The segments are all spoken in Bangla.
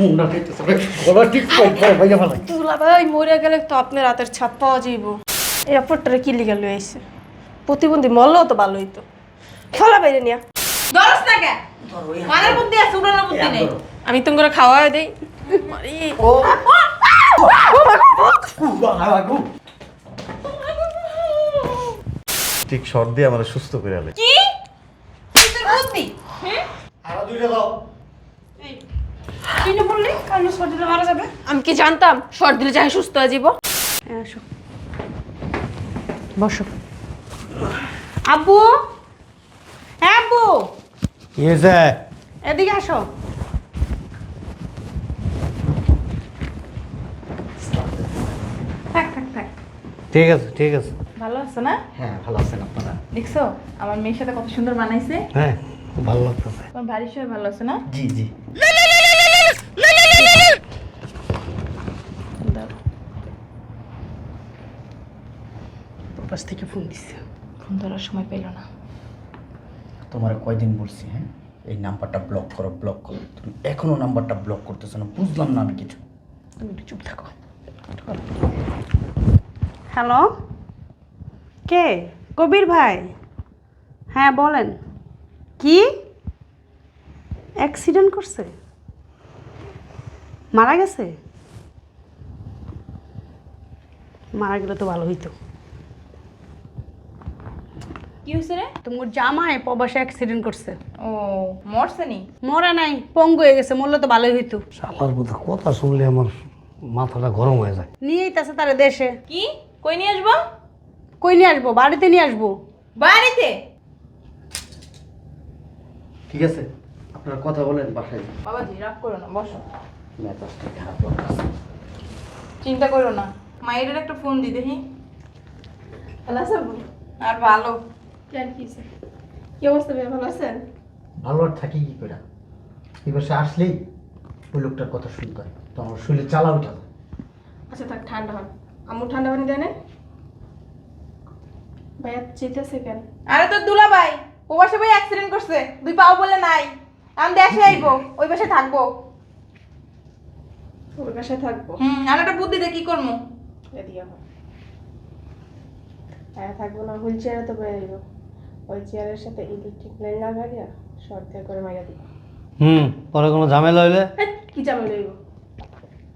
মুখ না খাইতেছে গলা ঠিক করে ভাইয়া ভালো তুলা ভাই মরে গেলে তো আপনার রাতের ছাপ পাওয়া যাইব। এয়ারপোর্টটারে কি লিগা লই আইছে? প্রতিবন্ধী মরলেও তো ভালো হইতো ফলা বাইরে নিয়া। দরস না কে? মানের বুদ্ধি আছে উড়ানোর বুদ্ধি নেই। আমি তুমি করে খাওয়া দেই। ও। ঠিক শর্ট দিয়ে আমার সুস্থ করে আলে। কি? বুদ্ধি? আর দুইটা দাও। কি না বললি? কারণ সর্দিলে মারা যাবে? আমি কি জানতাম? শর্ট দিলে যাই সুস্থ হয়ে যাব আসো। বসো। আব্বু? হ্যাঁ আব্বু? কি হয়েছে? এদিকে আসো। ঠিক আছে ঠিক আছে। ভালো আছো না? হ্যাঁ ভালো আছেন আপনারা? দেখছ? আমার মেয়ের সাথে কত সুন্দর বানাইছে। হ্যাঁ খুব ভালো লাগতেছে। তোমার বাড়ির সবাই ভালো আছে না? জি জি। পাশ থেকে ফোন দিছে। ফোন ধরার সময় পেল না। তোমার কয়দিন বলছি হ্যাঁ? এই নাম্বারটা ব্লক করো ব্লক করো। তুমি এখনও নাম্বারটা ব্লক করতেছো না বুঝলাম না আমি কিছু। তুমি একটু চুপ থাকো। হ্যালো কে? কবির ভাই? হ্যাঁ বলেন। কি? অ্যাক্সিডেন্ট করছে? মারা গেছে? মারা গেলে তো ভালো হইতো। কি হয়েছে রে? তোমার জামাই প্রবাসে অ্যাক্সিডেন্ট করছে। ও মরছে নি? মরে নাই পঙ্গু হয়ে গেছে মরলে তো ভালোই হইতো। শালার মধ্যে কথা শুনলে আমার মাথাটা গরম হয়ে যায়। নিয়েই তাছে তারা দেশে। কি? কই নিয়ে আসব? কই নিয়ে আসব? বাড়িতে নিয়ে আসব। বাড়িতে? ঠিক আছে আপনারা কথা বলেন বাসায় বাবাজি রাগ করো না বসো। মেজাজটা খারাপ লাগতেছে চিন্তা করো না। মায়ের একটা ফোন দি দেখি। আর ভালো। কেন কি কি অবস্থা ভাই ভালো আছেন? ভালো আর থাকি কি করে এবার সে আসলেই ওই লোকটার কথা শুনতে হয়। তো আমার শরীরে চালা উঠা আচ্ছা থাক ঠান্ডা হন। আমু ঠান্ডা পানি দেয় না ভাইয়া চেতেছে কেন? আরে তোর দুলা ভাই প্রবাসে ভাই অ্যাক্সিডেন্ট করছে। দুই পাও বলে নাই। আমি দেশে আইবো ওই পাশে থাকব। ওর বাসায় থাকব? হুম আর একটা বুদ্ধি দিয়ে কি করব এদিকে হ্যাঁ থাকব না হুইল চেয়ারে তো বেড়ে দিব ওই চেয়ারের সাথে ইলেকট্রিক লাইন লাগাইয়া শর্ট দিয়ে করে মাইরা দিব। হুম পরে কোনো ঝামেলা হইলে? কি জামা লইব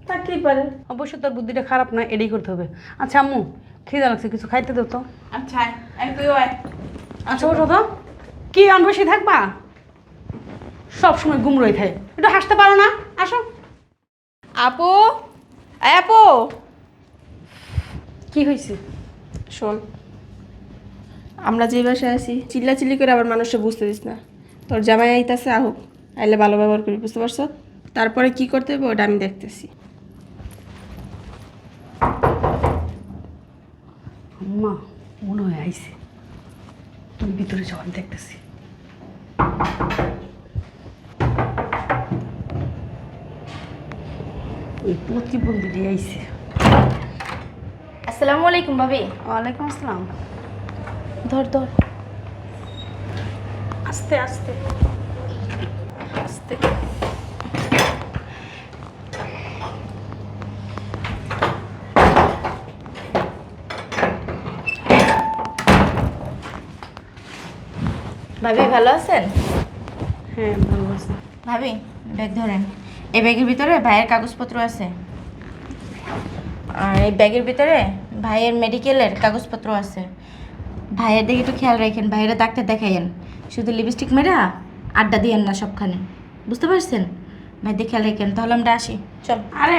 থাকতেই পারে? অবশ্য তোর বুদ্ধিটা খারাপ না এটাই করতে হবে। আচ্ছা আম্মু খিদে লাগছে কিছু খাইতে দো তো। আচ্ছা আয় আচ্ছা ওঠো তো। কি অনবসে থাকবা? সব সময় গুমরই থাকে। একটু হাসতে পারো না আসো। আপু আপু। কি হয়েছে শোন আমরা যে বাসায় আছি চিল্লা চিল্লি করে আবার মানুষকে বুঝতে দিস না। তোর জামাই আইতাছে আহুক আইলে ভালো ব্যবহার করি বুঝতে পারছ? তারপরে কি করতে হবে ওটা আমি দেখতেছি। আম্মা মনে হয় আইছে। তুমি ভিতরে যাও আমি দেখতেছি। ওই প্রতিবন্ধী দিয়ে আইছে। আসসালামু আলাইকুম ভাবি। ওয়ালাইকুম আসসালাম। ধর ধর। আস্তে আস্তে। আস্তে। ভাবি ভালো আছেন? হ্যাঁ ভালো আছে। ভাবি ব্যাগ ধরেন। এই ব্যাগের ভিতরে ভাইয়ের কাগজপত্র আছে। আর এই ব্যাগের ভিতরে ভাইয়ের মেডিকেলের কাগজপত্র আছে। ভাইয়ের দিকে একটু খেয়াল রাখেন ভাইয়েরা ডাক্তার দেখাইয়েন। শুধু লিপস্টিক মেরা আড্ডা দিয়েন না সবখানে। বুঝতে পারছেন? ভাইদের খেয়াল রাখেন তাহলে আমরা আসি। চল। আরে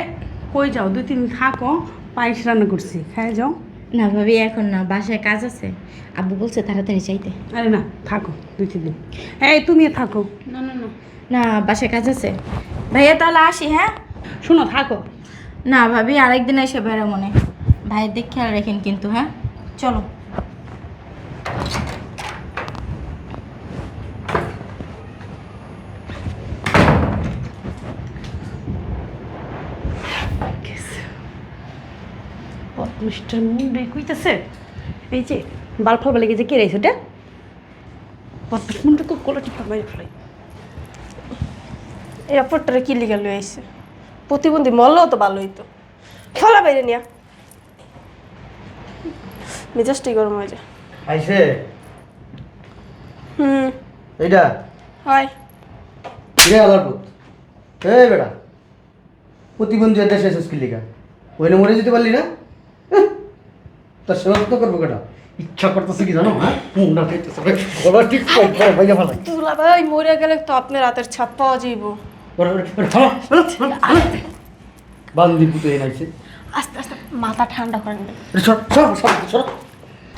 কই যাও? দুই তিন থাকো পায়েস রান্না করছি। খাই যাও। না ভাবি এখন না বাসায় কাজ আছে। আব্বু বলছে তাড়াতাড়ি চাইতে আরে না থাকো দুই তিন দিন। এই তুমি থাকো। না না না। না বাসায় কাজ আছে। ভাইয়া তাহলে আসি হ্যাঁ? শোনো থাকো। না ভাবি আরেকদিন এসে বেরো মনে ভাইয়ের দিক খেয়াল রাখেন কিন্তু হ্যাঁ? চলো। মিস্টার মুন্ডে কইতেছে? এই যে বাল ফাল বলে গেছে কে রয়েছে ওটা মুন্ডে তো কোলা টিপা মারি ফেলাই। এয়ারপোর্টটারে কি লিগা লই আইছে? প্রতিবন্ধী মরলেও তো ভালোই তো ফলা বাইরে নিয়া। মেজাজটাই গরম হয়ে যায়। আইসে হুম। এইটা হয়। রে আলার পুত? এই বেটা প্রতিবন্ধী দেশে এসেছিস কি লিগা? ওইনে মরে যেতে পারলি না? তোর সেবা তো করব কেটা? ইচ্ছা করতেছে কি জানো হ্যাঁ? মুন্ডা খাইতেছে গলা ঠিক ভাইয়া ফেলাই তুলা ভাই মরে গেলে তো আপনার রাতের ছাপ পাওয়া যাইব। বান্দি পুতো এনাইছে আস্তে আস্তে মাথা ঠান্ডা করেন। সর সর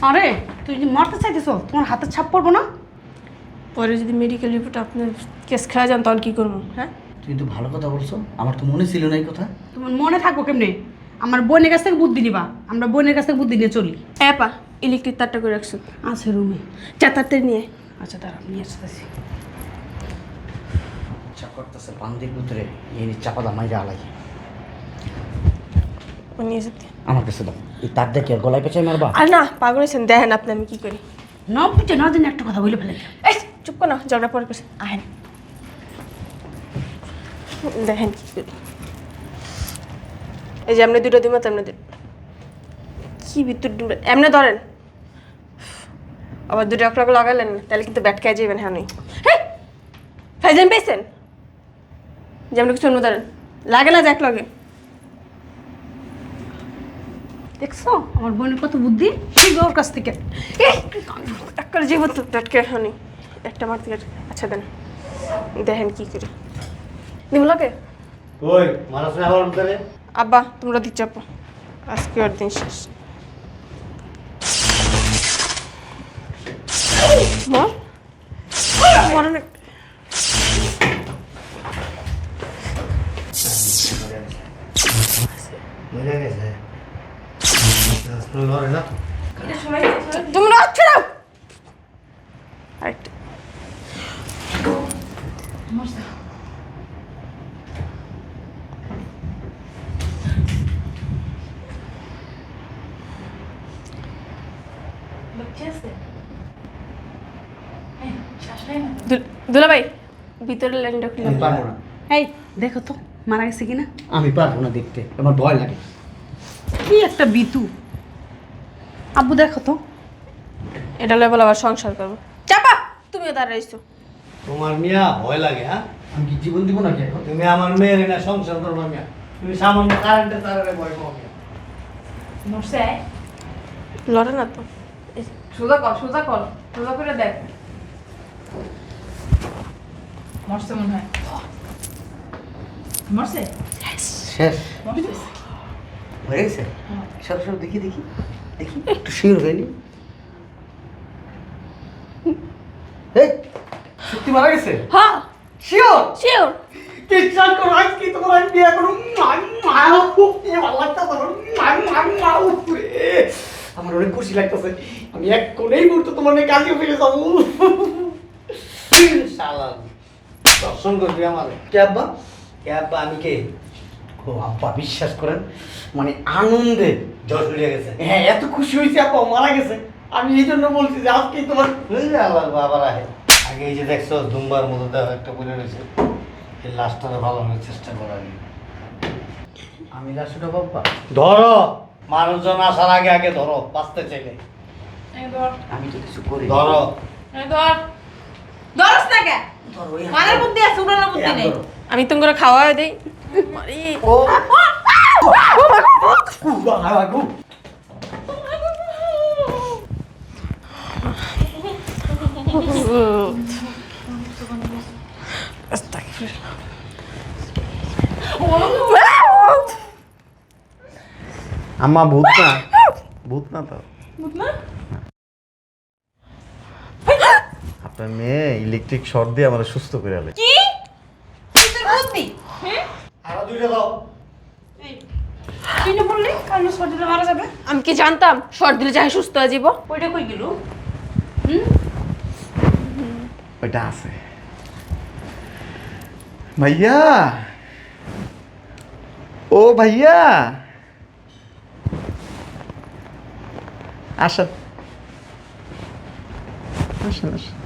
আরে তুই যদি মারতে চাইতেছ তোমার হাতের ছাপ পড়ব না? পরে যদি মেডিকেল রিপোর্ট আপনার কেস খাওয়া যান তখন কী করব হ্যাঁ? তুই তো ভালো কথা বলছো। আমার তো মনে ছিল না এই কথা। তোমার মনে থাকব কেমনে? আমার বোনের কাছ থেকে বুদ্ধি নিবা। আমরা বোনের কাছ থেকে বুদ্ধি নিয়ে চলি। অ্যাপা ইলেকট্রিক তারটা করে রাখছো। আছে রুমে চা তাড়াতাড়ি নিয়ে আচ্ছা দাঁড়া নিয়ে আসতেছি। করতেছে বান্দি পুতরে এই চাপা দামাই আলাই। ও নিয়ে যেতে। আমার কাছে দাও। এই তার দেখে গলায় পেঁচাই মারবা? আর না পাগল হয়েছেন দেখেন আপনি আমি কী করি। না বুঝে না জানি একটা কথা বলে ফেলে। এই চুপ করো না ঝগড়া পরে করছে আহেন। দেখেন কি করি। এই যে এমনি দুটো দিমত এমনি দিন কি ভিতর ডুবে এমনি ধরেন। আবার দুটো একলাক লাগালেন, তাহলে কিন্তু ব্যাট খেয়ে যাবেন হ্যাঁ হ্যাঁ ফাইজান পেয়েছেন? যেমন কিছু অন্য ধরেন। লাগে না যাক লগে দেখছ? আমার বোনের কত বুদ্ধি? ওর কাছ থেকে। এক করে জীবন তো খেয়ে একটা মারতে গেছে। আচ্ছা দেন। দেখেন কি করি। নিম লাগে ওই মারাস না আব্বা তোমরা দিচ্ছ আপা। আজকে ওর দিন শেষ তোমরা আচ্ছা না আরেকটা দুল- দুলাভাই ভিতরের লাইনটা খুলে আমি পারব না। এই দেখো তো মারা গেছে কিনা? আমি পারব না দেখতে আমার ভয় লাগে। কি একটা বিতু। আব্বু দেখো তো। এটা লেভেল আবার সংসার করব। চাপা তুমিও দাঁড়াইছো তোমার মিয়া ভয় লাগে হ্যাঁ? আমি কি জীবন দিব নাকি এখন? তুমি আমার মেয়ের না সংসার করবা মিয়া। তুমি সামান্য কারেন্টে তারে ভয় পাও মিয়া। লড়ে না তো। সোজা কর সোজা কর সোজা করে দেখ। মরছে মনে হয়। মরছে? শেষ। হয়ে গেছে? সব সব দেখি দেখি দেখি। একটু শিওর হয়নি? সত্যি মারা গেছে? হ্যাঁ। শিওর? শিওর। বিশ্বাস করো আজ কি তোমার আজ বিয়ে করো মায়া ভালো লাগতো আমার অনেক খুশি লাগতেছে। আমি এক কোনেই মুহূর্তে তোমার কাজে ফিরে যাব শালা দর্শন করবি আমারে কে আব্বা কে আব্বা আমি কে? ও আব্বা বিশ্বাস করেন মানে আনন্দে জ্বর উড়ে গেছে। হ্যাঁ এত খুশি হয়েছে আব্বা মারা গেছে। আমি এই জন্য বলছি যে আজকে তোমার আল্লাহ বাবার আহে। আগে এই যে দেখছ দুম্বার মতো দেহ একটা পড়ে রয়েছে। এই লাশটারে ভালো হওয়ার চেষ্টা করা আমি লাশুটা বাব্বা ধরো মানুষজন আসার আগে আগে ধরো বাঁচতে চাইলে। আমি তো কিছু করি ধরো। ধর। ধরস না কে মানের বুদ্ধি আছে উড়ানোর বুদ্ধি নেই ধরো। আমি তোমাকে খাওয়া দেই ও আম্মা ভূত না ভূত না তো আপনার মেয়ে ইলেকট্রিক শর্ট দিয়ে আমার সুস্থ করে আলে কি? তুই তোর বুদ্ধি? হ্যাঁ আরও দুইটা দাও। কিনে বললি কারণ সর্দিতে মারা যাবে? আমি কি জানতাম শর্ট দিলে যাই সুস্থ হয়ে যাব ওইটা কই গেল? ওইটা আছে। ভাইয়া! ও ভাইয়া! আসেন।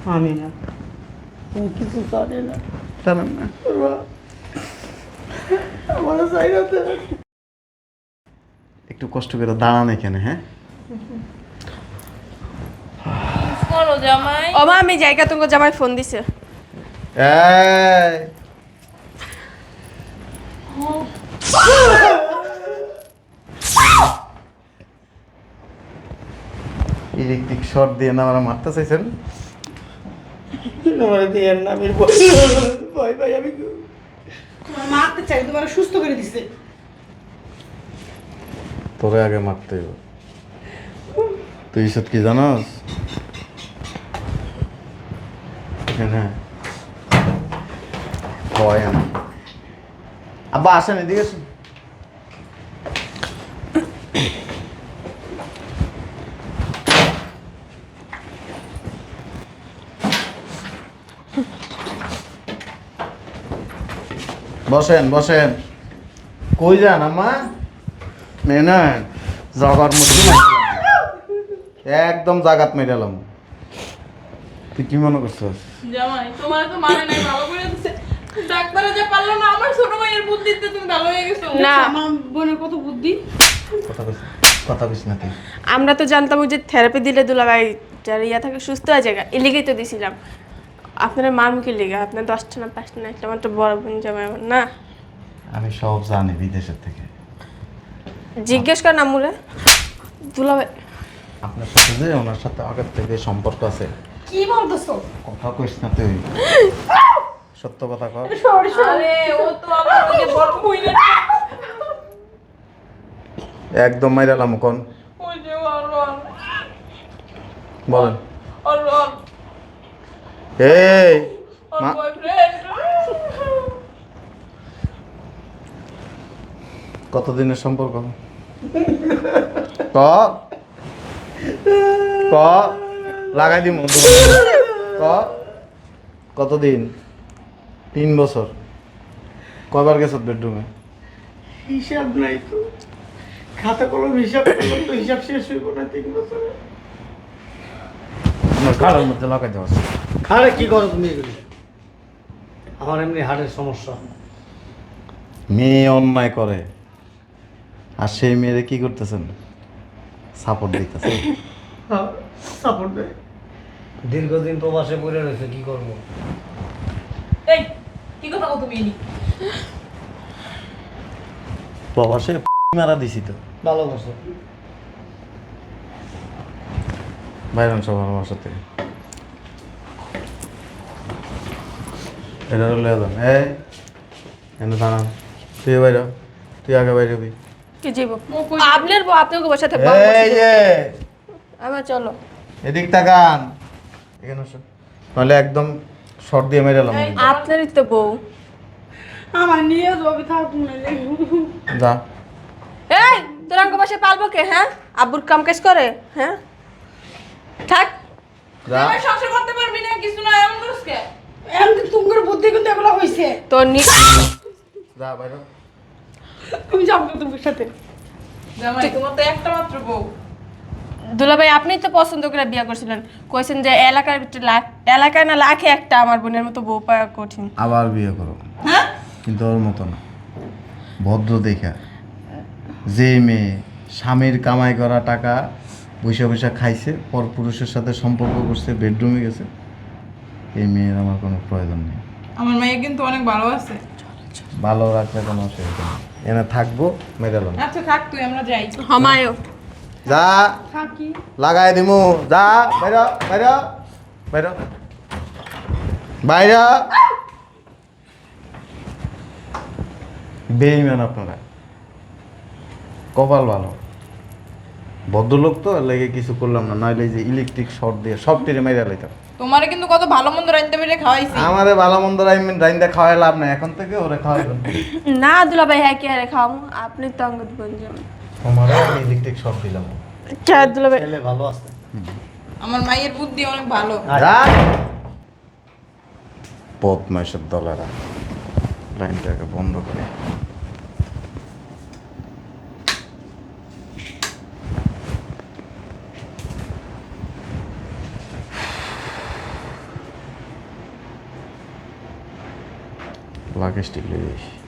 আমি না। না। একটু কষ্ট করে দাঁড়ান এখানে হ্যাঁ? করো জামাই। ও মা আমি জায়গা তোমাকে জামাই ফোন দিছে। এই। ইলেকট্রিক শর্ট দিয়ে না আমরা মারতে চাইছেন। আমার দিয়ে না আমি ভয় ভাই আমি। তোমার মারতে চাই তোমার সুস্থ করে দিছে। তোরে আগে মারতে হইব। তুই সব কি জানাস? এখানে। ভয় আমি আব্বা আসেন এদিকে আসেন। বসেন বসেন। কই যান আম্মা? মেয়ে জাগার মধ্যে একদম জাগাত মেরালাম তুই কি মনে করছিস? জামাই তোমার তো মানে নাই ভালো করে দিছে। ডাক্তারে যে পারল না আমার ছোট ভাইয়ের বুদ্ধিতে তুমি ভালো হয়ে গেছো। না। আমার বোনের কত বুদ্ধি? কথা না আমরা তো জানতাম ওই যে থেরাপি দিলে দুলাভাই যার ইয়া থাকে সুস্থ হয়ে যায় এই লিগেই তো দিছিলাম। আপনার মার মুখে লেগে আপনার দশটা না পাঁচটা না একটা মাত্র বড় বোন জামাই আমার না? আমি সব জানি বিদেশের থেকে। জিজ্ঞেস করেন আম্মুরে দুলাভাই। আপনার সাথে যে ওনার সাথে আগের থেকে সম্পর্ক আছে। কি বলতেছো? কথা কইস না তুই। সত্য কথা কর আরে ও তো আমার যে বড় বইনের একদম মাইরালাম কোন? বলেন। এই কতদিনের সম্পর্ক? ক। ক। লাগাই দিম ক। কতদিন? তিন বছর। কবার গেছ বেডরুমে হিসাব নাই তো। খাতা কলম হিসাব তো হিসাব শেষ হইব না তিন বছরে। আমার কালের মধ্যে লাগাই দেওয়া। আরে কি করো তুমি এগুলি? আমার এমনি হার্টের সমস্যা। মেয়ে অন্যায় করে আর সেই মেয়েরে কি করতেছেন? সাপোর্ট দিতেছেন? সাপোর্ট দেয়। দীর্ঘদিন প্রবাসে পড়ে রয়েছে কি করব? এই কি কথা কও তুমি প্রবাসে মারা দিছি তো। ভালো করছ বাইরন সব আমার সাথে এটা লয়ে যান এই এনে দাঁড়ান। তুই বাইর তুই আগে বাইরে হবি। কি যাব আপনার বউ আপনাকে বসে এই যে। আমার চলো। এদিক তাকান। এখানে আসো নাহলে একদম শর্ট দিয়ে মেরে এলাম। আপনারই তো বউ। আমার নিয়ে যাবি থাক যা। এই তোর অঙ্ক বসে পালবো কে হ্যাঁ? আব্বুর কাম কাজ করে হ্যাঁ? থাক। যা। সংসার করতে পারবি না কিছু না এমন করিস কে? এমনি তোমার বুদ্ধি কিন্তু এগুলো হয়েছে তোর নি যা বাইরে। হ। আমি যাব তোমার সাথে। জামাই তোমার তো একটা মাত্র বউ। দুলাভাই আপনি তো পছন্দ করে বিয়ে করছিলেন। কইছেন যে এলাকার ভিতরে লাখ এলাকায় না লাখে একটা আমার বোনের মতো বউ পাওয়া কঠিন। আবার বিয়ে করো। হ্যাঁ? কিন্তু ওর মতো না। ভদ্র দেখা। যে মেয়ে স্বামীর কামাই করা টাকা বৈশা বৈশা খাইছে পর পুরুষের সাথে সম্পর্ক করছে বেডরুমে গেছে। এই মেয়ের আমার কোনো প্রয়োজন নেই। আমার মেয়ে কিন্তু অনেক ভালো আছে। ভালো রাখলে কোনো অসুবিধা নেই। এনে থাকব মেরালাম আচ্ছা থাক তুই আমরা যাই। হমায়ও যা। থাকি লাগাই দিমু। যা বাইর বাইর বাইর বাইর বেইমান আপনারা। কপাল ভালো। ভদ্রলোক তো লেগে কিছু করলাম না নইলে যে ইলেকট্রিক শর্ট দিয়ে সব টেরে মেরে লাইতাম। তোমারে কিন্তু কত ভালো মন্দ রাইতে পেরে খাওয়াইছি। আমাদের ভালো মন্দ রাইন রাইন্দা খাওয়াই লাভ নাই এখন থেকে ওরে খাওয়াইবেন। না দুলাভাই হ্যাঁ কি আরে খাও আপনি তো অঙ্গদ বোন যেমন তোমারও আমি ইলেকট্রিক শর্ট দিলাম। আচ্ছা দুলাভাই ছেলে ভালো আছে। আমার মায়ের বুদ্ধি অনেক ভালো। যা। বদমাইশের দলেরা। লাইনটাকে বন্ধ করে। লাগে স্টিক লেগে